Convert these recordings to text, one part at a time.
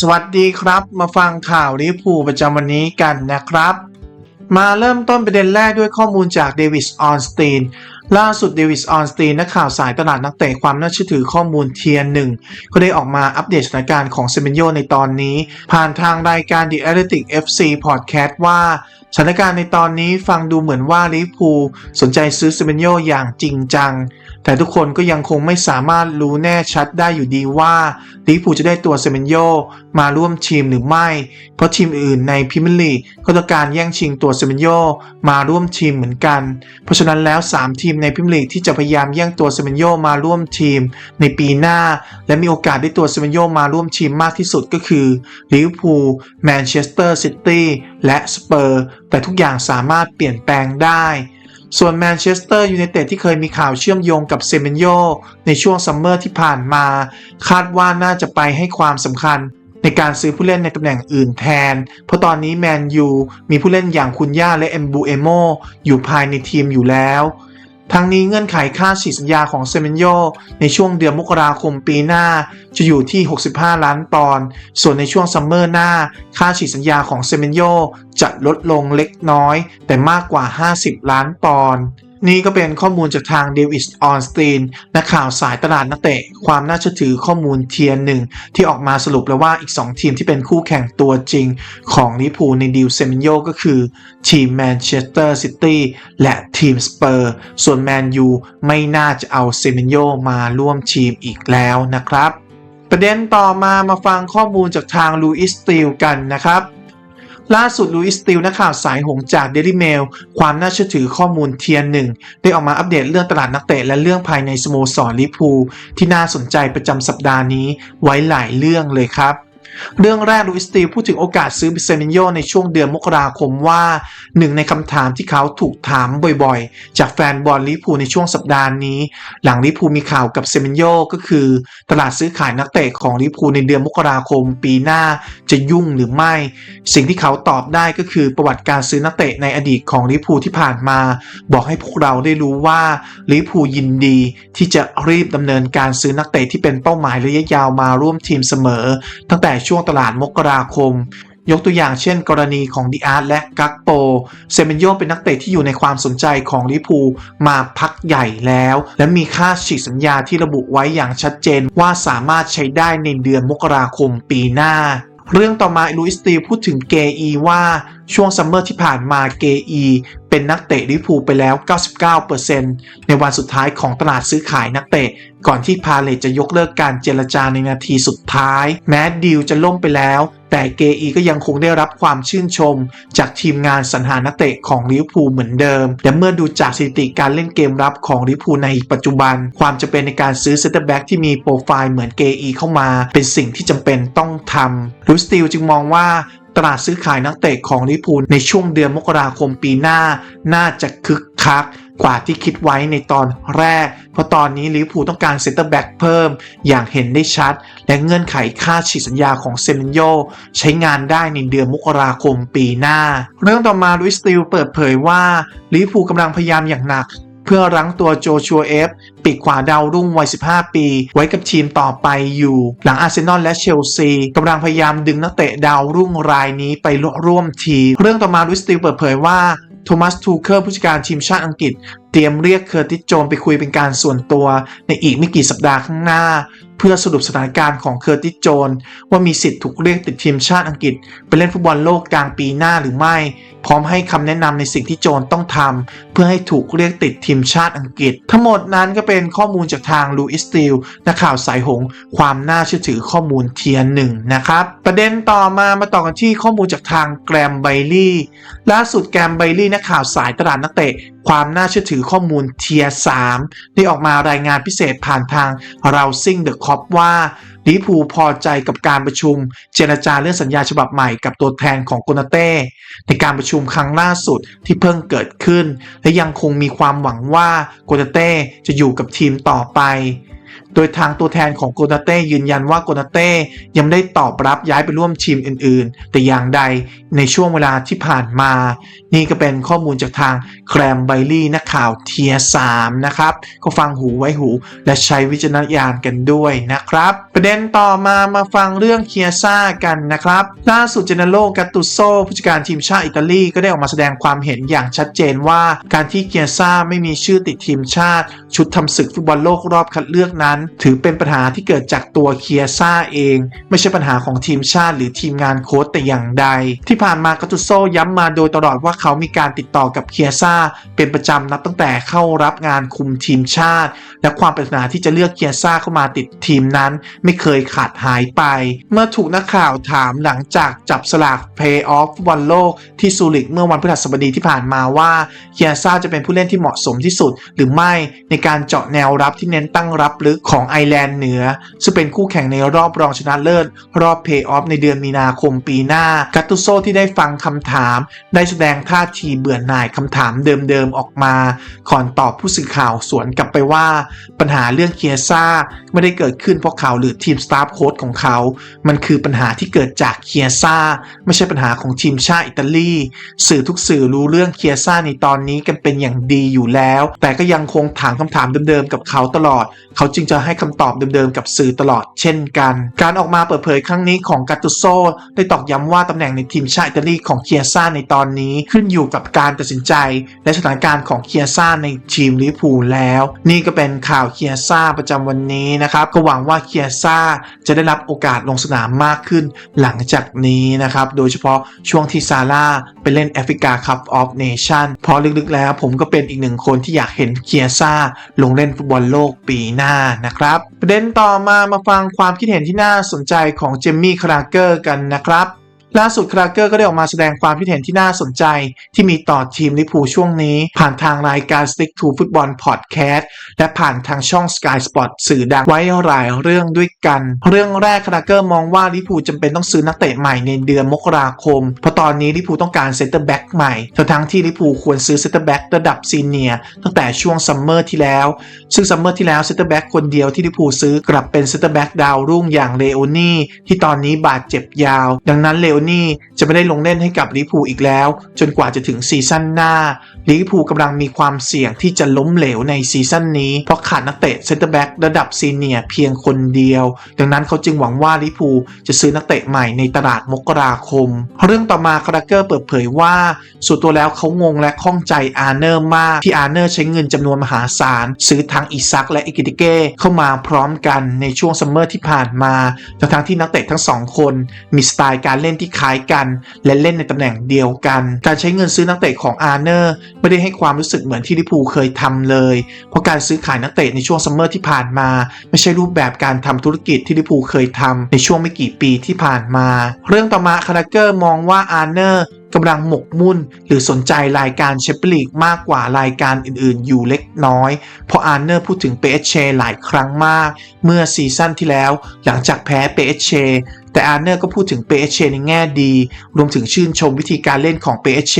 สวัสดีครับ มาฟังข่าวลิพูประจำวันนี้กันนะครับ มาเริ่มต้นประเด็นแรกด้วยข้อมูลจากเดวิสออนสตีนล่าสุดเดวิสออนสตีนนักข่าวสายตลาดนักเตะความน่าเชื่อถือข้อมูลเทียนหนึ่งก็ได้ออกมาอัปเดตสถานการณ์ของเซเมนโยในตอนนี้ ผ่านทางรายการ The Athletic FC Podcast ว่าสถานการณ์ในตอนนี้ฟังดูเหมือนว่าลิพูสนใจซื้อเซเมนโยอย่างจริงจัง แต่ทุกคนก็ยังคงไม่สามารถรู้แน่ชัดได้อยู่ดีว่าลิเวอร์พูลจะได้ตัวเซเมนโยมาร่วมทีมหรือไม่ เพราะทีมอื่นในพรีเมียร์ลีกก็ต้องการแย่งชิงตัวเซเมนโยมาร่วมทีมเหมือนกัน เพราะฉะนั้นแล้ว 3 ทีมในพรีเมียร์ลีกที่จะพยายามแย่งตัวเซเมนโยมาร่วมทีม ในปีหน้า และมีโอกาสได้ตัวเซเมนโยมาร่วมทีมมากที่สุดก็คือลิเวอร์พูลแมนเชสเตอร์ซิตี้และสเปอร์แต่ทุกอย่างสามารถเปลี่ยนแปลงได้ ส่วนแมนเชสเตอร์ยูไนเต็ดที่เคยมีข่าวเชื่อมโยงกับเซเมนโยในช่วงซัมเมอร์ที่ผ่านมา คาดว่าน่าจะไปให้ความสำคัญในการซื้อผู้เล่นในตำแหน่งอื่นแทน เพราะตอนนี้แมนยูมีผู้เล่นอย่างคุณย่าและเอมบูเอโมอยู่ภายในทีมอยู่แล้ว ทั้งนี้เงื่อนไขค่าฉีดสัญญาของเซเมนโยในช่วงเดือนมกราคมปีหน้าจะอยู่ที่ 65 ล้านปอนด์ ส่วนในช่วงซัมเมอร์หน้า ค่าฉีดสัญญาของเซเมนโยจะลดลงเล็กน้อย แต่มากกว่า 50 ล้านปอนด์ นี่ก็เป็นข้อมูลจากทางเดวิสออนสตีนนักข่าวสายตลาดนักเตะ ความน่าเชื่อถือข้อมูลเทียนหนึ่งที่ออกมาสรุปแล้วว่าอีก 2 ทีมที่เป็นคู่แข่งตัวจริงของลิเวอร์พูในดีลเซมิโยก็คือ ทีมแมนเชสเตอร์ซิตี้และทีมสเปอร์ ส่วนแมนยูไม่น่าจะเอาเซมิโยมาร่วมทีมอีกแล้วนะครับ ประเด็นต่อมามาฟังข้อมูลจากทางลูอิสติลกันนะครับ ล่าสุดลูอิสติลนักข่าวสายหงจากเดลิเมลความน่าเชื่อถือข้อมูลเทียนหนึ่งได้ออกมาอัปเดตเรื่องตลาดนักเตะและเรื่องภายในสโมสรลิพูที่น่าสนใจประจำสัปดาห์นี้ไว้หลายเรื่องเลยครับ เรื่องแรกลูอิสติลพูดถึงโอกาสซื้อเซมินโยในช่วงเดือนมกราคมว่า หนึ่งในคำถามที่เขาถูกถามบ่อยๆ จากแฟนบอลลิพูในช่วงสัปดาห์นี้ หลังลิพูมีข่าวกับเซมินโยก็คือ ตลาดซื้อขายนักเตะของลิพูในเดือนมกราคมปีหน้าจะยุ่งหรือไม่ สิ่งที่เขาตอบได้ก็คือประวัติการซื้อนักเตะในอดีตของลิพูที่ผ่านมา บอกให้พวกเราได้รู้ว่าลิพูยินดีที่จะรีบดำเนินการซื้อนักเตะที่เป็นเป้าหมายระยะยาวมาร่วมทีมเสมอ ตั้งแต่ช่วงตลาดมกราคม ยกตัวอย่างเช่น กรณีของดิอาร์ตและกักโป เซเมนโยเป็นนักเตะที่อยู่ในความสนใจของลิพูมาพักใหญ่แล้ว และมีค่าฉีกสัญญาที่ระบุไว้อย่างชัดเจนว่าสามารถใช้ได้ในเดือนมกราคมปีหน้าเรื่องต่อมาลุยสตีพูดถึงเกอีว่าช่วงซัมเมอร์ที่ผ่านมาเกอีเป็นนักเตะลิพูไปแล้ว 99%ในวันสุดท้ายของตลาดซื้อขายนักเตะ ก่อนที่พาเลตจะยกเลิกการเจรจาในนาทีสุดท้าย แม้ดีลจะล่มไปแล้ว แต่เกอีก็ยังคงได้รับความชื่นชม จากทีมงานสรรหานักเตะของลิเวอร์พูลเหมือนเดิม และเมื่อดูจากสถิติการเล่นเกมรับของลิเวอร์พูลในปัจจุบัน ความจำเป็นในการซื้อเซนเตอร์แบ็กที่มีโปรไฟล์เหมือนเกอีเข้ามา เป็นสิ่งที่จำเป็นต้องทำรูสติลจึงมองว่าตลาดซื้อขายนักเตะของลิเวอร์พูลในช่วงเดือนมกราคมปีหน้า น่าจะคึกคัก กว่าที่คิดไว้ในตอนแรก เพราะตอนนี้ลิเวอร์พูลต้องการเซนเตอร์แบ็กเพิ่ม อย่างเห็นได้ชัด และเงื่อนไขค่าฉีดสัญญาของเซมินโยใช้งานได้ในเดือนมกราคมปีหน้า เรื่องต่อมาลุยสติลเปิดเผยว่าลิเวอร์พูลกำลังพยายามอย่างหนักเพื่อรั้งตัวโจชัวเอฟ ปีกขวาดาวรุ่งวัย 15 ปี ไว้กับทีมต่อไปอยู่ หลังอาร์เซนอลและเชลซีกำลังพยายามดึงนักเตะดาวรุ่งรายนี้ไปร่วมทีม เรื่องต่อมาลุยสติลเปิดเผยว่า โทมัสทูเคิลผู้จัดการทีมชาติอังกฤษ เตรียมเรียกเคอร์ติสโจนไปคุยเป็นการส่วนตัวในอีกไม่กี่สัปดาห์ข้างหน้า พื่อสรุปสถานการณ์ของเคอร์ติสโจน ว่ามีสิทธิ์ถูกเรียกติดทีมชาติอังกฤษ ไปเล่นฟุตบอลโลกกลางปีหน้าหรือไม่ พร้อมให้คำแนะนำในสิ่งที่โจนต้องทำเพื่อให้ถูกเรียกติดทีมชาติอังกฤษ ทั้งหมดนั้นก็เป็นข้อมูลจากทางลูอิสติลนักข่าวสายหง ความน่าเชื่อถือข้อมูลเทียนหนึ่งนะครับประเด็นต่อมามาต่อกันที่ข้อมูลจากทางแกรมไบลี่ล่าสุดแกรมไบลี่นักข่าวสายตลาดนักเตะความน่าเชื่อถือข้อมูลเทียสามได้ออกมารายงานพิเศษผ่านทางเราซิงเดอะคอปว่าลิพูพอใจกับการประชุมเจรจาเรื่องสัญญาฉบับใหม่กับตัวแทนของโกนาเต้ในการประชุมครั้งล่าสุดที่เพิ่งเกิดขึ้น และยังคงมีความหวังว่าโกนาเต้จะอยู่กับทีมต่อไป โดยทางตัวแทนของโกนาเต้ยืนยันว่าโกนาเต้ยังไม่ได้ตอบรับย้ายไปร่วมทีมอื่น ๆ แต่อย่างใดในช่วงเวลาที่ผ่านมา นี่ก็เป็นข้อมูลจากทางแครมไบลี่นักข่าวเทียสามนะครับ ก็ฟังหูไว้หู และใช้วิจารณญาณกันด้วยนะครับ ประเด็นต่อมามาฟังเรื่องเคียซ่ากันนะครับล่าสุดเจเนโรกาตุโซผู้จัดการทีมชาติอิตาลีก็ได้ออกมาแสดงความเห็นอย่างชัดเจนว่าการที่เคียซ่าไม่มีชื่อติดทีมชาติ ชุดทำศึกฟุตบอลโลกรอบคัดเลือกนั้นถือเป็นปัญหาที่เกิดจากตัวเคียซ่าเอง ไม่ใช่ปัญหาของทีมชาติหรือทีมงานโค้ชแต่อย่างใด ที่ผ่านมากาตุโซย้ำมาโดยตลอดว่าเขามีการติดต่อกับเคียซ่าเป็นประจำนับตั้งแต่เข้ารับงานคุมทีมชาติ และความปรารถนาที่จะเลือกเคียซ่าเข้ามาติดทีมนั้น ไม่เคยขาดหายไป เมื่อถูกนักข่าวถามหลังจากจับสลากเพย์ออฟบอลโลกที่ซูริกเมื่อวันพฤหัสบดีที่ผ่านมาว่าเคียซ่าจะเป็นผู้เล่นที่เหมาะสมที่สุด หรือไม่ในการเจาะแนวรับที่เน้นตั้งรับลึกของไอร์แลนด์เหนือ ซึ่งเป็นคู่แข่งในรอบรองชนะเลิศ รอบเพย์ออฟในเดือนมีนาคมปีหน้า กัตตุโซที่ได้ฟังคำถาม ได้แสดงท่าทีเบื่อหน่ายคำถามเดิมๆออกมาก่อนตอบผู้สื่อข่าวสวนกลับไปว่า ปัญหาเรื่องเคียซ่าไม่ได้เกิดขึ้นเพราะเขาหรือทีมสตาฟโค้ชของเขา มันคือปัญหาที่เกิดจากเคียซ่าไม่ใช่ปัญหาของทีมชาติอิตาลีสื่อทุกสื่อรู้เรื่องเคียซ่าในตอนนี้กันเป็นอย่างดีอยู่แล้ว แต่ก็ยังคงถามคำถามเดิมๆกับเขาตลอด เขาจึงจะให้คำตอบเดิมๆ กับสื่อตลอดเช่นกัน การออกมาเปิดเผยครั้งนี้ของกาตุโซได้ตอกย้ำว่าตำแหน่งในทีมชาติอิตาลีของเคียซ่าในตอนนี้ขึ้นอยู่กับการตัดสินใจ และสถานการณ์ของเคียซ่าในทีมลิเวอร์พูลแล้ว นี่ก็เป็นข่าวเคียซ่าประจำวันนี้นะครับก็หวังว่าเคียซ่าจะได้รับโอกาสลงสนามมากขึ้นหลังจากนี้นะครับโดยเฉพาะช่วงที่ซาร่าไปเล่นแอฟริกาคัพออฟเนชั่นพราะลึกๆแล้วผมก็เป็นอีกหนึ่งคนที่อยากเห็นเคียซ่าลงเล่นฟุตบอลโลกปีหน้านะครับประเด็นต่อมามาฟังความคิดเห็นที่น่าสนใจของเจมมี่คราเกอร์กันนะครับ ล่าสุดคราเกอร์ก็ได้ออกมาแสดงความคิดเห็นที่น่าสนใจ ที่มีต่อทีมลิพูช่วงนี้ ผ่านทางรายการ Stick to Football Podcast และผ่านทางช่อง Sky Sport สื่อดังไว้หลายเรื่องด้วยกัน เรื่องแรกคราเกอร์มองว่าลิพูจำเป็นต้องซื้อนักเตะใหม่ในเดือนมกราคม เพราะตอนนี้ลิพูต้องการเซนเตอร์แบ็กใหม่ทั้งที่ลิพูควรซื้อเซนเตอร์แบ็กระดับซีเนียร์ตั้งแต่ช่วงซัมเมอร์ที่แล้ว ซึ่งซัมเมอร์ที่แล้วเซนเตอร์แบ็กคนเดียวที่ลิพูซื้อกลับเป็นเซนเตอร์แบ็กดาวรุ่งอย่างเลโอนี่ที่ตอนนี้บาดเจ็บยาว ดังนั้นเลโอนี่จะไม่ได้ลงเล่นให้กับลิพูอีกแล้ว จนกว่าจะถึงซีซั่นหน้าลิพูกำลังมีความเสี่ยงที่จะล้มเหลวในซีซั่นนี้ เพราะขาดนักเตะเซนเตอร์แบ็กระดับซีเนียเพียงคนเดียว ดังนั้นเขาจึงหวังว่าลิพูจะซื้อนักเตะใหม่ในตลาดมกราคม เรื่องต่อมาคาราเกอร์เปิดเผยว่าส่วนตัวแล้วเขางงและข้องใจอาร์เนอร์มากที่อาร์เนอร์ใช้เงินจำนวนมหาศาล ซื้อทั้งอิซักและอิกิติเก้เข้ามาพร้อมกันในช่วงซัมเมอร์ที่ผ่านมาทั้งที่นักเตะทั้งสองคนมีสไตล์การเล่นที่คล้ายกัน และเล่นในตำแหน่งเดียวกัน การใช้เงินซื้อนักเตะของอาร์เนอร์ไม่ได้ให้ความรู้สึกเหมือนที่ลิปูเคยทำเลย เพราะการซื้อขายนักเตะในช่วงซัมเมอร์ที่ผ่านมา ไม่ใช่รูปแบบการทำธุรกิจที่ลิปูเคยทำในช่วงไม่กี่ปีที่ผ่านมา เรื่องต่อมาคาราเกอร์มองว่าอาร์เนอร์ กำลังหมกมุ่น หรือสนใจรายการแชมเปี้ยนลีกมากกว่ารายการอื่นๆ อยู่เล็กน้อย เพราะอาร์เนอร์พูดถึงเปเอชเชหลายครั้งมาก เมื่อซีซั่นที่แล้วหลังจากแพ้เปเอชเชแต่อาร์เนอร์ก็พูดถึงเปเอชเชในแง่ดี รวมถึงชื่นชมวิธีการเล่นของเปเอชเช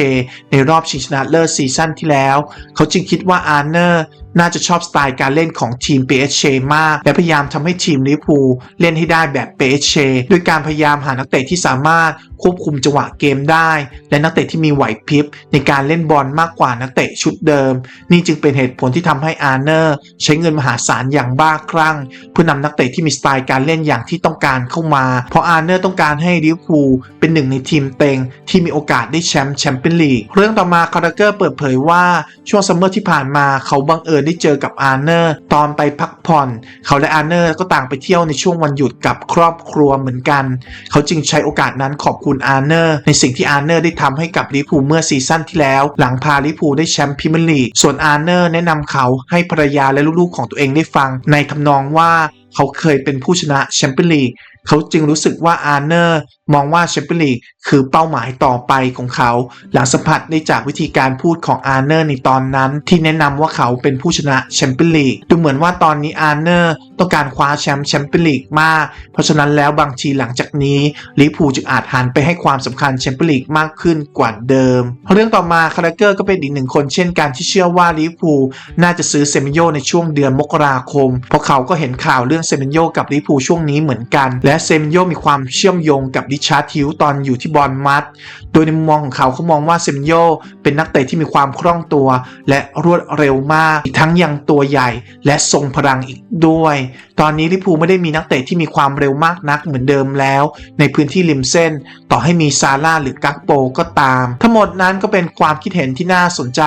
ในรอบชิงชนะเลิศซีซั่นที่แล้ว เขาจึงคิดว่าอาร์เนอร์ น่าจะชอบสไตล์การเล่นของทีมเปเอชเชมาก และพยายามทำให้ทีมลิเวอร์พูลเล่นให้ได้แบบเปเอชเชด้วยการพยายามหานักเตะที่สามารถควบคุมจังหวะเกมได้ และนักเตะที่มีไหวพริบในการเล่นบอลมากกว่านักเตะชุดเดิม นี่จึงเป็นเหตุผลที่ทำให้อาร์เนอร์ใช้เงินมหาศาลอย่างบ้าคลั่ง เพื่อนำนักเตะที่มีสไตล์การเล่นอย่างที่ต้องการเข้ามา เพราะอาร์เนอร์ต้องการให้ลิเวอร์พูลเป็นหนึ่งในทีมเต็งที่มีโอกาสได้แชมป์แชมเปี้ยนลีกเรื่องต่อมาคาราเกอร์เปิดเผยว่าช่วงซัมเมอร์ที่ผ่านมาเขาบังเอิญได้เจอกับอาร์เนอร์ตอนไปพักผ่อน เขาและอาร์เนอร์ก็ต่างไปเที่ยวในช่วงวันหยุดกับครอบครัวเหมือนกัน เขาจึงใช้โอกาสนั้นขอบคุณอาร์เนอร์ในสิ่งที่อาร์เนอร์ได้ทำให้กับลิเวอร์พูเมื่อซีซั่นที่แล้ว หลังพาลิเวอร์พูได้แชมป์พรีเมียร์ลีกส่วนอาร์เนอร์แนะนำเขาให้ภรรยาและลูกๆของตัวเองได้ฟัง ในทำนองว่าเขาเคยเป็นผู้ชนะแชมเปี้ยนลีก เขาจึงรู้สึกว่าอาร์เนอร์มองว่าแชมเปี้ยนลีกคือเป้าหมายต่อไปของเขา หลังสัมผัสได้จากวิธีการพูดของอาร์เนอร์ในตอนนั้น ที่แนะนำว่าเขาเป็นผู้ชนะแชมเปี้ยนลีกดูเหมือนว่าตอนนี้อาร์เนอร์ต้องการคว้าแชมป์แชมเปี้ยนลีกมาก เพราะฉะนั้นแล้วบางทีหลังจากนี้ลิเวอร์พูจึงอาจหันไปให้ความสำคัญแชมเปี้ยนลีกมากขึ้นกว่าเดิม เรื่องต่อมาคาราเกอร์ก็เป็นอีกหนึ่งคนเช่นกันที่เชื่อว่าลิเวอร์พูน่าจะซื้อเซมิโยในช่วงเดือนมกราคม เพราะเขาก็เห็นข่าวเรื่องเซมิโยกับลิเวอร์พูช่วงนี้เหมือนกันและเซมิโยมีความเชื่อมโยงกับดิชาร์ทิวตอนอยู่ที่บอลมัด โดยในมุมมองของเขาเขามองว่าเซมิโยเป็นนักเตะที่มีความคล่องตัว และรวดเร็วมากอีกทั้งยังตัวใหญ่ และทรงพลังอีกด้วย ตอนนี้ลิพูไม่ได้มีนักเตะที่มีความเร็วมากนักเหมือนเดิมแล้ว ในพื้นที่ริมเส้น ต่อให้มีซาร่าหรือกักโปก็ตาม ทั้งหมดนั้นก็เป็นความคิดเห็นที่น่าสนใจ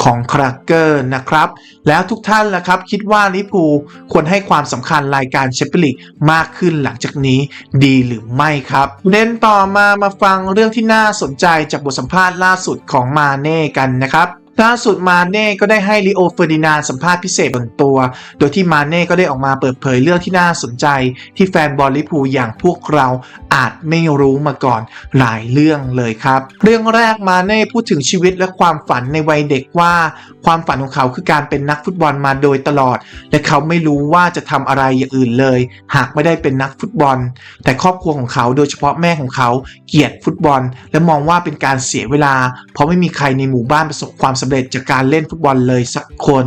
ของคราเกอร์นะครับ แล้วทุกท่านล่ะครับ คิดว่าลิพูควรให้ความสำคัญรายการแชมเปี้ยนลีกมากขึ้นหลังจากนี้ดีหรือไม่ครับเน้นต่อมามาฟังเรื่องที่น่าสนนใจจากบทสัมภาษณ์ล่าสุดของมาเน่กันนะครับ ล่าสุดมาเน่ก็ได้ให้ลิโอเฟอร์ดินานสัมภาษณ์พิเศษบนตัว โดยที่มาเน่ก็ได้ออกมาเปิดเผยเรื่องที่น่าสนใจ ที่แฟนบอลลิพูอย่างพวกเราอาจไม่รู้มาก่อนหลายเรื่องเลยครับ เรื่องแรกมาเน่พูดถึงชีวิตและความฝันในวัยเด็กว่า ความฝันของเขาคือการเป็นนักฟุตบอลมาโดยตลอด และเขาไม่รู้ว่าจะทำอะไรอย่างอื่นเลย หากไม่ได้เป็นนักฟุตบอล แต่ครอบครัวของเขาโดยเฉพาะแม่ของเขาเกลียดฟุตบอล และมองว่าเป็นการเสียเวลา เพราะไม่มีใครในหมู่บ้านประสบความสำเร็จจากการเล่นฟุตบอลเลยสักคน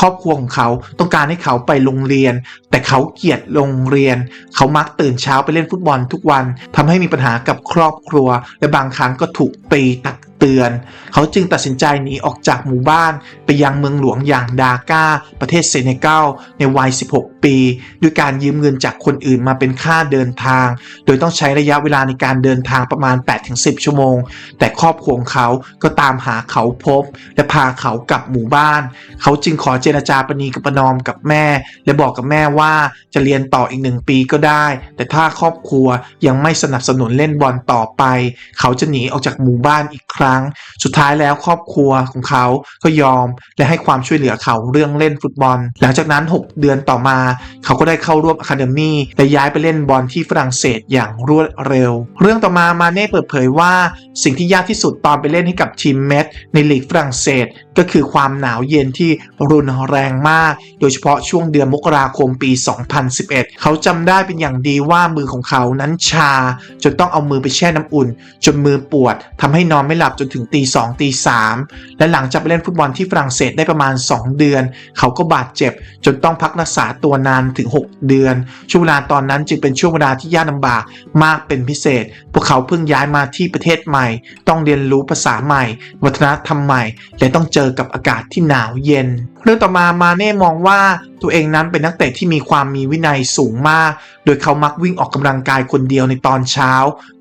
ครอบครัวของเขาต้องการให้เขาไปโรงเรียน แต่เขาเกลียดโรงเรียน เขามักตื่นเช้าไปเล่นฟุตบอลทุกวันทำให้มีปัญหากับครอบครัว และบางครั้งก็ถูกตีตัด เตือน เขาจึงตัดสินใจหนีออกจากหมู่บ้านไปยังเมืองหลวงอย่างดากาประเทศเซเนกัลในวัย 16 ปี ด้วยการยืมเงินจากคนอื่นมาเป็นค่าเดินทาง โดยต้องใช้ระยะเวลาในการเดินทางประมาณ 8-10 ชั่วโมง แต่ครอบครัวของเขาก็ตามหาเขาพบ และพาเขากลับหมู่บ้าน เขาจึงขอเจรจาปณีกับประนอมกับแม่ และบอกกับแม่ว่าจะเรียนต่ออีกหนึ่งปีก็ได้ แต่ถ้าครอบครัวยังไม่สนับสนุนเล่นบอลต่อไป เขาจะหนีออกจากหมู่บ้านอีกครั้งสุดท้ายแล้วครอบครัวของเขาก็ยอมและให้ความช่วยเหลือเขาเรื่องเล่นฟุตบอล หลังจากนั้น 6 เดือนต่อมา เขาก็ได้เข้าร่วมอะคาเดมี่และย้ายไปเล่นบอลที่ฝรั่งเศสอย่างรวดเร็ว เรื่องต่อมามาเน่เปิดเผยว่า สิ่งที่ยากที่สุดตอนไปเล่นให้กับทีมเมทในลีกฝรั่งเศส ก็คือความหนาวเย็นที่รุนแรงมาก โดยเฉพาะช่วงเดือนมกราคมปี 2011 เขาจำได้เป็นอย่างดีว่ามือของเขานั้นชา จนต้องเอามือไปแช่น้ำอุ่น จนมือปวดทำให้นอนไม่หลับจนถึงตีสองตีสามและหลังจากไปเล่นฟุตบอลที่ฝรั่งเศสได้ประมาณ 2 เดือน เขาก็บาดเจ็บ จนต้องพักรักษาตัวนานถึง 6 เดือน ช่วงเวลาตอนนั้นจึงเป็นช่วงเวลาที่ยากลำบากมากเป็นพิเศษ พวกเขาเพิ่งย้ายมาที่ประเทศใหม่ ต้องเรียนรู้ภาษาใหม่ วัฒนธรรมใหม่ และต้องเจอกับอากาศที่หนาวเย็นเรื่องต่อมามาเน่มองว่าตัวเองนั้นเป็นนักเตะที่มีความมีวินัยสูงมาก โดยเขามักวิ่งออกกำลังกายคนเดียวในตอนเช้า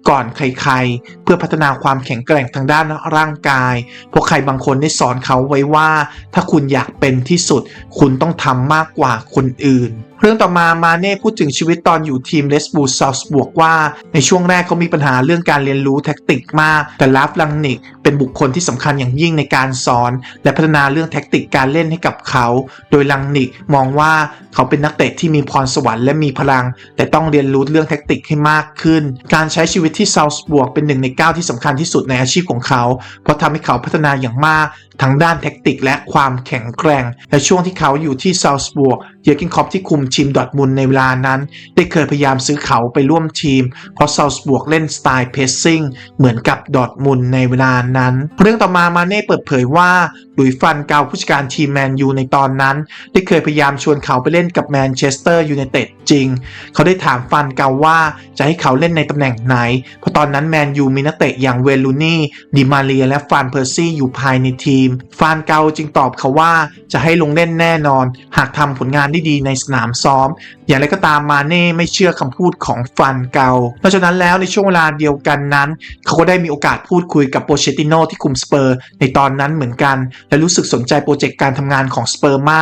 ก่อนใครๆ เพื่อพัฒนาความแข็งแกร่งทางด้านร่างกาย พวกใครบางคนได้สอนเขาไว้ว่า ถ้าคุณอยากเป็นที่สุด คุณต้องทำมากกว่าคนอื่น เรื่องต่อมามาเน่พูดถึงชีวิตตอนอยู่ทีมเลสบูซาวส์บวกว่า ในช่วงแรกเขามีปัญหาเรื่องการเรียนรู้แท็กติกมาก แต่ลาฟลังนิกเป็นบุคคลที่สำคัญอย่างยิ่งในการสอน และพัฒนาเรื่องแท็กติกการเล่นให้กับเขา โดยลังนิกมองว่าเขาเป็นนักเตะที่มีพรสวรรค์และมีพลัง แต่ต้องเรียนรู้เรื่องแท็กติกให้มากขึ้น การใช้ชีวิตที่ซาวส์บวกเป็นหนึ่งในก้าวที่สำคัญที่สุดในอาชีพของเขา เพราะทำให้เขาพัฒนาอย่างมาก ทั้งด้านแท็กติกและความแข็งแกร่ง และช่วงที่เขาอยู่ที่ซาวส์บวกเยอร์กินคอปที่คุมทีมดอทมุนในเวลานั้น ได้เคยพยายามซื้อเขาไปร่วมทีม เพราะซาวส์บวกเล่นสไตล์เพสซิ่งเหมือนกับดอทมุนในเวลานั้น เรื่องต่อมามาเน่เปิดเผยว่า ลุยฟันเกาผู้จัดการทีมแมนยูในตอนนั้น ได้เคยพยายามชวนเขาไปเล่นกับแมนเชสเตอร์ยูไนเต็ดจริง เขาได้ถามฟันเกาว่าจะให้เขาเล่นในตำแหน่งไหน เพราะตอนนั้นแมนยูมีนักเตะอย่างเวลูนี่ดิมาเรียและฟานเพอร์ซี่อยู่ภายในทีม ฟานเกาจึงตอบเขาว่าจะให้ลงเล่นแน่นอน หากทำผลงานได้ดีในสนามซ้อม อย่างไรก็ตามมาเน่ไม่เชื่อคำพูดของฟันเกานอกจากนั้นแล้วในช่วงเวลาเดียวกันนั้น เขาก็ได้มีโอกาสพูดคุยกับโปเชติโนที่คุมสเปอร์ในตอนนั้นเหมือนกันและรู้สึกสนใจโปรเจกต์การทำงานของสเปอร์มา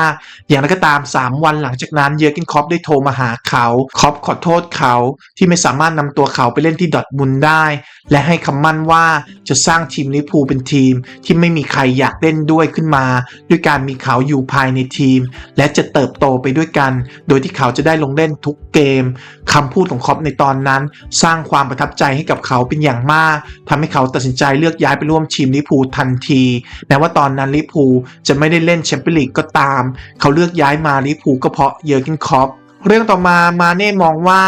อย่างไรก็ตาม 3 วันหลังจากนั้นเยอร์เกนคอปได้โทรมาหาเขาคอปขอโทษเขาที่ไม่สามารถนำตัวเขาไปเล่นที่ดอทมุนได้ และให้คำมั่นว่าจะสร้างทีมลิพูเป็นทีม ที่ไม่มีใครอยากเล่นด้วยขึ้นมา ด้วยการมีเขาอยู่ภายในทีม และจะเติบโตไปด้วยกัน โดยที่เขาจะได้ลงเล่นทุกเกมคำพูดของคอปในตอนนั้น สร้างความประทับใจให้กับเขาเป็นอย่างมากทำให้เขาตัดสินใจเลือกย้ายไปร่วมทีมลิพูทันทีแม้ว่าตอนนั้นลิพูจะไม่ได้เล่นแชมเปี้ยนลีกก็ตาม เขาเลือกย้ายมาลิพูก็เพราะเยอร์กินคอป เรื่องต่อมามาเน่มองว่า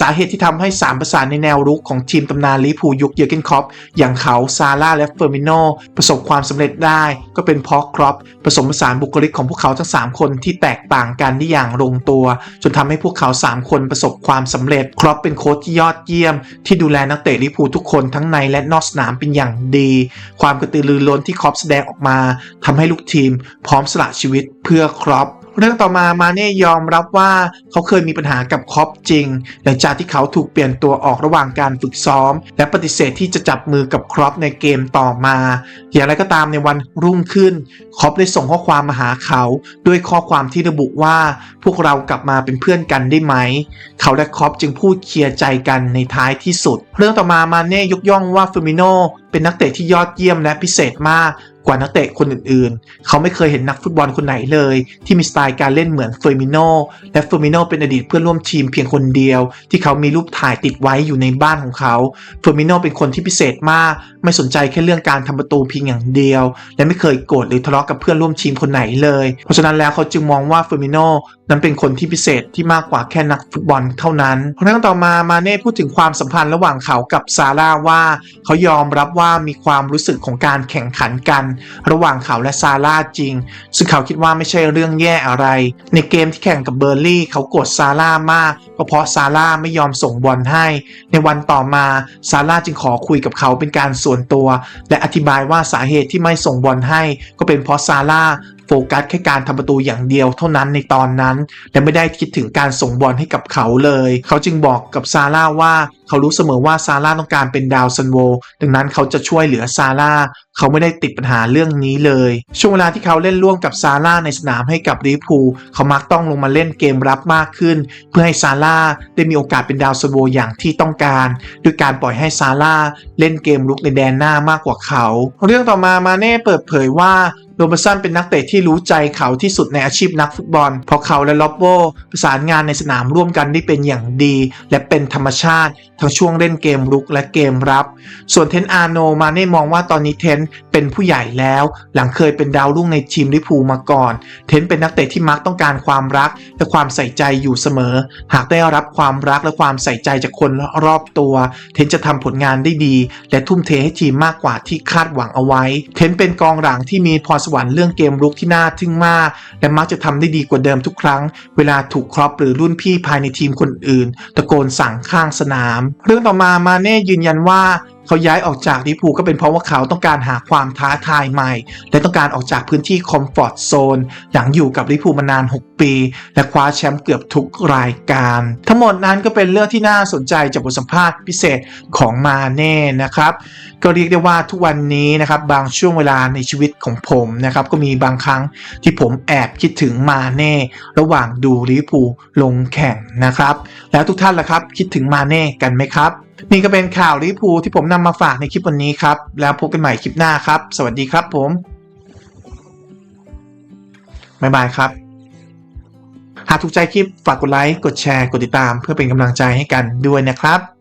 สาเหตุที่ทำให้สามประสานในแนวรุกของทีมตำนานลิพูยุคเยอร์เกนคอปอย่างเขาซาร่าและเฟอร์มิโนประสบความสำเร็จได้ ก็เป็นเพราะครอปผสมผสานบุคลิกของพวกเขาทั้ง 3 คนที่แตกต่างกันได้อย่างลงตัว จนทำให้พวกเขา 3 คนประสบความสำเร็จ ครอปเป็นโค้ชที่ยอดเยี่ยม ที่ดูแลนักเตะลิพูทุกคนทั้งในและนอกสนามเป็นอย่างดี ความกระตือรือร้นที่ครอปแสดงออกมาทำให้ลูกทีม พร้อมสละชีวิตเพื่อครอป เรื่องต่อมามาเน่ยอมรับว่าเขาเคยมีปัญหากับคอปจริง หลังจากที่เขาถูกเปลี่ยนตัวออกระหว่างการฝึกซ้อม และปฏิเสธที่จะจับมือกับครอปในเกมต่อมา อย่างไรก็ตามในวันรุ่งขึ้นครอปได้ส่งข้อความมาหาเขาด้วยข้อความที่ระบุว่าพวกเรากลับมาเป็นเพื่อนกันได้ไหม เขาและครอปจึงพูดเคลียร์ใจกันในท้ายที่สุด เรื่องต่อมามาเน่ยกย่องว่าเฟอร์มิโน เป็นนักเตะที่ยอดเยี่ยมและพิเศษมากกว่านักเตะคนอื่นๆ เขาไม่เคยเห็นนักฟุตบอลคนไหนเลย ที่มีสไตล์การเล่นเหมือนเฟอร์มิโนและเฟอร์มิโนเป็นอดีตเพื่อนร่วมทีมเพียงคนเดียว ที่เขามีรูปถ่ายติดไว้อยู่ในบ้านของเขา เฟอร์มิโนเป็นคนที่พิเศษมาก ไม่สนใจแค่เรื่องการทำประตูเพียงอย่างเดียว และไม่เคยโกรธหรือทะเลาะกับเพื่อนร่วมทีมคนไหนเลย เพราะฉะนั้นแล้วเขาจึงมองว่าเฟอร์มิโนนั้นเป็นคนที่พิเศษที่มากกว่าแค่นักฟุตบอลเท่านั้นเรื่องต่อมามาเน่พูดถึงความสัมพันธ์ระหว่างเขากับซาร่าว่าเขายอมรับว่ามีความรู้สึกของการแข่งขันกัน ระหว่างเขาและซาร่าจริง ซึ่งเขาคิดว่าไม่ใช่เรื่องแย่อะไร ในเกมที่แข่งกับเบอร์ลี่เขาโกรธซาร่ามากก็เพราะซาร่าไม่ยอมส่งบอลให้ ในวันต่อมาซาร่าจึงขอคุยกับเขาเป็นการส่วนตัว และอธิบายว่าสาเหตุที่ไม่ส่งบอลให้ ก็เป็นเพราะซาร่า โฟกัสแค่การทำประตูอย่างเดียวเท่านั้นในตอนนั้น และไม่ได้คิดถึงการส่งบอลให้กับเขาเลย เขาจึงบอกกับซาร่าว่าเขารู้เสมอว่าซาร่าต้องการเป็นดาวซันโว ดังนั้นเขาจะช่วยเหลือซาร่า เขาไม่ได้ติดปัญหาเรื่องนี้เลย ช่วงเวลาที่เขาเล่นร่วมกับซาร่าในสนามให้กับลิเวอร์พูลเขามักต้องลงมาเล่นเกมรับมากขึ้น เพื่อให้ซาร่าได้มีโอกาสเป็นดาวซันโวอย่างที่ต้องการด้วยการปล่อยให้ซาร่าเล่นเกมลุกในแดนหน้ามากกว่าเขา เรื่องต่อมามาเน่เปิดเผยว่าโรเบอร์สันเป็นนักเตะที่รู้ใจเขาที่สุดในอาชีพนักฟุตบอล เพราะเขาและล็อบโบประสานงานในสนามร่วมกันได้เป็นอย่างดี และเป็นธรรมชาติ ทั้งช่วงเล่นเกมรุกและเกมรับ ส่วนเทนอาร์โนมาเน่มองว่าตอนนี้เทนเป็นผู้ใหญ่แล้ว หลังเคยเป็นดาวรุ่งในทีมลิพูมาก่อน เทนเป็นนักเตะที่มักต้องการความรัก และความใส่ใจอยู่เสมอ หากได้รับความรักและความใส่ใจจากคนรอบตัว เทนจะทำผลงานได้ดี และทุ่มเทให้ทีมมากกว่าที่คาดหวังเอาไว้ เทนเป็นกองหลังที่มีพรสวรรค์เรื่องเกมรุกที่น่าทึ่งมาก และมักจะทำได้ดีกว่าเดิมทุกครั้ง เวลาถูกครอปหรือรุ่นพี่ภายในทีมคนอื่น ตะโกนสั่งข้างสนาม เรื่องต่อมามาเน่ยืนยันว่า เขาย้ายออกจากลิพูก็เป็นเพราะว่าเขาต้องการหาความท้าทายใหม่ และต้องการออกจากพื้นที่คอมฟอร์ตโซนหลังอยู่กับลิพูมานาน 6 ปี และคว้าแชมป์เกือบทุกรายการ ทั้งหมดนั้นก็เป็นเรื่องที่น่าสนใจจากบทสัมภาษณ์พิเศษของมาเน่นะครับก็เรียกได้ว่าทุกวันนี้นะครับบางช่วงเวลาในชีวิตของผมนะครับก็มีบางครั้งที่ผมแอบคิดถึงมาเน่ระหว่างดูลิพูลลงแข่งนะครับ แล้วทุกท่านล่ะครับ คิดถึงมาเน่กันไหมครับนี่ก็เป็นข่าวลิพูที่ผมนำมาฝากในคลิปวันนี้ครับ แล้วพบกันใหม่คลิปหน้าครับ สวัสดีครับผมบ๊ายบายครับ หากถูกใจคลิปฝากกดไลค์ กดแชร์ กดติดตาม เพื่อเป็นกำลังใจให้กันด้วยนะครับ